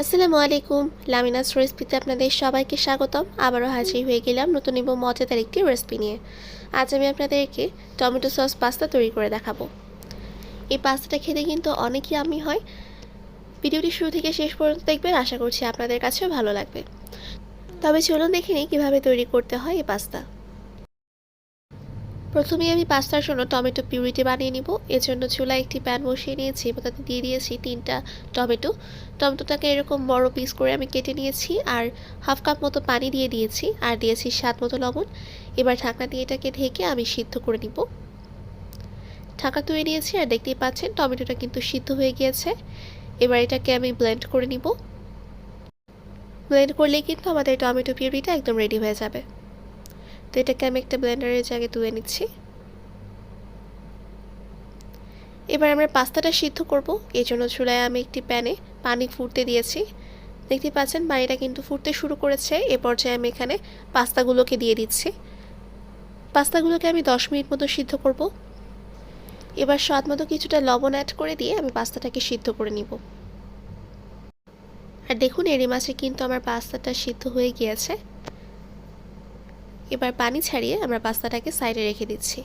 আসসালামু আলাইকুম। লামিনাস রেসিপিতে আপনাদের সবাইকে স্বাগতম। আবারও হাজির হয়ে গেলাম নতুন এবং মজাদার একটি রেসিপি নিয়ে। আজ আমি আপনাদেরকে টমেটো সস পাস্তা তৈরি করে দেখাবো। এই পাস্তাটা খেতে কিন্তু অনেকই আমি হয়। ভিডিওটি শুরু থেকে শেষ পর্যন্ত দেখবেন, আশা করছি আপনাদের কাছেও ভালো লাগবে। তবে চলুন দেখে নিই কীভাবে তৈরি করতে হয় এই পাস্তা। প্রথমে আমি পাস্তার জন্য টমেটো পিউরিটি বানিয়ে নিব। এর জন্য চুলায় একটি প্যান বসিয়ে নিয়েছি। তাতে দিয়ে দিয়েছি তিনটা টমেটো। টমেটোটাকে এরকম বড় পিস করে আমি কেটে নিয়েছি আর হাফ কাপ মতো পানি দিয়ে দিয়েছি আর দিয়েছি স্বাদ মতো লবণ। এবার ঢাকনা দিয়ে এটাকে ঢেকে আমি সিদ্ধ করে নিব। ঢাকা তুলে নিয়েছি আর দেখতেই পাচ্ছেন টমেটোটা কিন্তু সিদ্ধ হয়ে গিয়েছে। এবার এটাকে আমি ব্লেন্ড করে নিব। ব্লেন্ড করলেই কিন্তু আমাদের টমেটো পিউরিটা একদম রেডি হয়ে যাবে। তো এটাকে আমি একটা ব্লেন্ডারের জায়গায় তুলে নিচ্ছি। এবার আমরা পাস্তাটা সিদ্ধ করব। এই জন্য চুলায় আমি একটি প্যানে পানি ফুটতে দিয়েছি। দেখতে পাচ্ছেন, পানিটা কিন্তু ফুটতে শুরু করেছে। এ পর্যায়ে আমি এখানে পাস্তাগুলোকে দিয়ে দিচ্ছি। পাস্তাগুলোকে আমি দশ মিনিট মতো সিদ্ধ করব। এবার স্বাদ মতো কিছুটা লবণ অ্যাড করে দিয়ে আমি পাস্তাটাকে সিদ্ধ করে নিব। আর দেখুন, এরই মাছে কিন্তু আমার পাস্তাটা সিদ্ধ হয়ে গিয়েছে। এবার পানি ছাড়িয়ে আমরা পাস্তাটাকে সাইডে রেখে দিচ্ছি।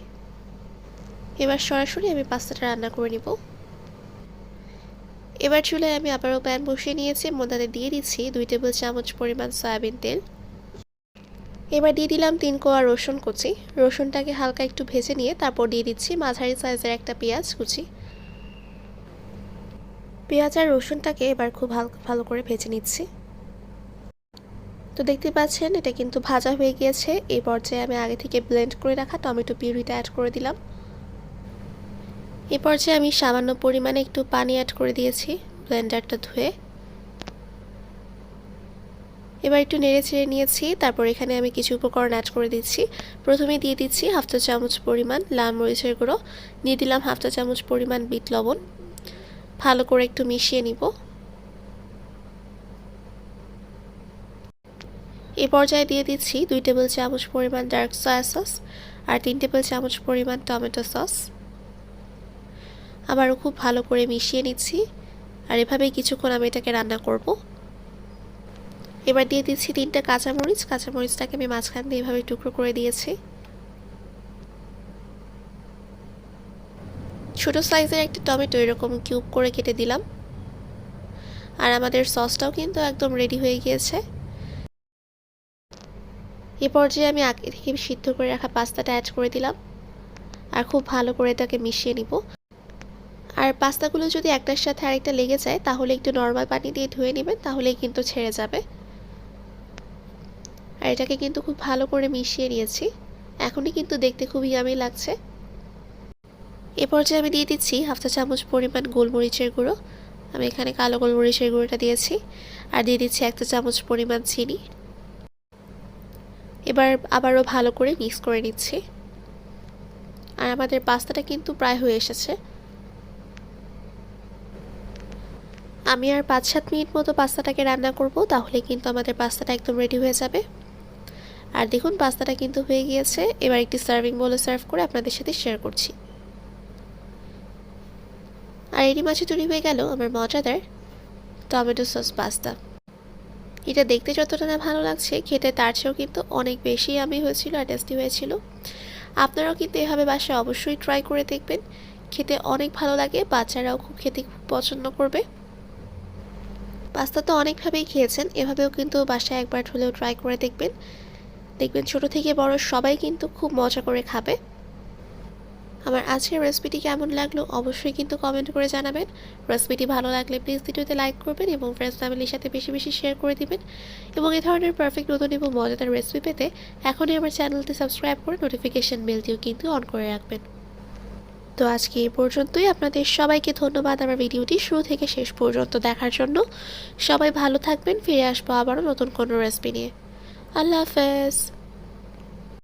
এবার সরাসরি আমি পাস্তাটা রান্না করে নিব। এবার চুলায় আমি আবারও প্যান বসিয়ে নিয়েছি। মধ্যে দিয়ে দিচ্ছি দুই টেবিল চামচ পরিমাণ সয়াবিন তেল। এবার দিয়ে দিলাম তিন কোয়া রসুন কুচি। রসুনটাকে হালকা একটু ভেজে নিয়ে তারপর দিয়ে দিচ্ছি মাঝারি সাইজের একটা পেঁয়াজ কুচি। পেঁয়াজ আর রসুনটাকে এবার খুব হালকা ভালো করে ভেজে নিচ্ছি। তো দেখতে পাচ্ছেন, এটা কিন্তু ভাজা হয়ে গিয়েছে। এই পর্যায়ে আমি আগে থেকে ব্লেন্ড করে রাখা টমেটো পিউরিটা অ্যাড করে দিলাম। এ পর্যায়ে আমি সামান্য পরিমাণে একটু পানি অ্যাড করে দিয়েছি ব্লেন্ডারটা ধুয়ে। এবার একটু নেড়ে ছেড়ে নিয়েছি, তারপর এখানে আমি কিছু উপকরণ অ্যাড করে দিচ্ছি। প্রথমে দিয়ে দিচ্ছি হাফ চা চামচ পরিমাণ লাল মরিচের গুঁড়ো। দিয়ে দিলাম হাফ চা চামচ পরিমাণ বিট লবণ। ভালো করে একটু মিশিয়ে নিব। এ পর্যায়ে দিয়ে দিচ্ছি দুই টেবিল চামচ পরিমাণ ডার্ক সয়া সস আর তিন টেবিল চামচ পরিমাণ টমেটো সস। আবারও খুব ভালো করে মিশিয়ে নিচ্ছি আর এভাবেই কিছুক্ষণ আমি এটাকে রান্না করব। এবার দিয়ে দিচ্ছি তিনটা কাঁচামরিচ। কাঁচামরিচটাকে আমি মাঝখান দিয়ে এভাবে টুকরো করে দিয়েছি। ছোট সাইজের একটা টমেটো এরকম কিউব করে কেটে দিলাম। আর আমাদের সসটাও কিন্তু একদম রেডি হয়ে গিয়েছে। এ পর্যায়ে আমি আগে থেকে সিদ্ধ করে রাখা পাস্তাটা অ্যাড করে দিলাম। আর খুব ভালো করে এটাকে মিশিয়ে নিব। আর পাস্তাগুলো যদি একটার সাথে আরেকটা লেগে যায়, তাহলে একটু নর্মাল পানি দিয়ে ধুয়ে নেবেন, তাহলেই কিন্তু ছেড়ে যাবে। আর এটাকে কিন্তু খুব ভালো করে মিশিয়ে নিয়েছি। এখনই কিন্তু দেখতে খুব ইয়ামি লাগছে। এ পর্যায়ে আমি দিয়ে দিচ্ছি হাফ চা চামচ পরিমাণ গোলমরিচের গুঁড়ো। আমি এখানে কালো গোলমরিচের গুঁড়োটা দিয়েছি। আর দিয়ে দিচ্ছি একটা চামচ পরিমাণ চিনি। এবার আবারও ভালো করে মিক্স করে নিচ্ছি। আর আমাদের পাস্তাটা কিন্তু প্রায় হয়ে এসেছে। আমি আর পাঁচ সাত মিনিট মতো পাস্তাটাকে রান্না করব, তাহলে কিন্তু আমাদের পাস্তাটা একদম রেডি হয়ে যাবে। আর দেখুন, পাস্তাটা কিন্তু হয়ে গিয়েছে। এবার একটি সার্ভিং বলে সার্ভ করে আপনাদের সাথে শেয়ার করছি। আর এরই মাঝে তৈরি হয়ে গেল আমার মজাদার টমেটো সস পাস্তা। এটা দেখতে যতটা না ভালো লাগছে, খেতে তার চেয়েও কিন্তু অনেক বেশি আমি হয়েছিল আর টেস্টি হয়েছিল। আপনারাও কিন্তু এভাবে বাসায় অবশ্যই ট্রাই করে দেখবেন। খেতে অনেক ভালো লাগে, বাচ্চারাও খুব খেতে খুব পছন্দ করবে। পাস্তা তো অনেকভাবেই খেয়েছেন, এভাবেও কিন্তু বাসায় একবার হলেও ট্রাই করে দেখবেন। দেখবেন ছোট থেকে বড় সবাই কিন্তু খুব মজা করে খাবে। আমার আজকের রেসিপিটি কেমন লাগল অবশ্যই কিন্তু কমেন্ট করে জানাবেন। রেসিপিটি ভালো লাগলে প্লিজ ভিডিওতে লাইক করবেন এবং ফ্রেন্ডস ফ্যামিলির সাথে বেশি বেশি শেয়ার করে দিবেন। এবং এই ধরনের পারফেক্ট নতুন এবং মজাদার রেসিপি পেতে এখনই আমার চ্যানেলটি সাবস্ক্রাইব করে নোটিফিকেশান বেলটিও কিন্তু অন করে রাখবেন। তো আজকে এই পর্যন্তই। আপনাদের সবাইকে ধন্যবাদ আমার ভিডিওটি শুরু থেকে শেষ পর্যন্ত দেখার জন্য। সবাই ভালো থাকবেন, ফিরে আসব আবারও নতুন কোনো রেসিপি নিয়ে। আল্লাহ হাফেজ।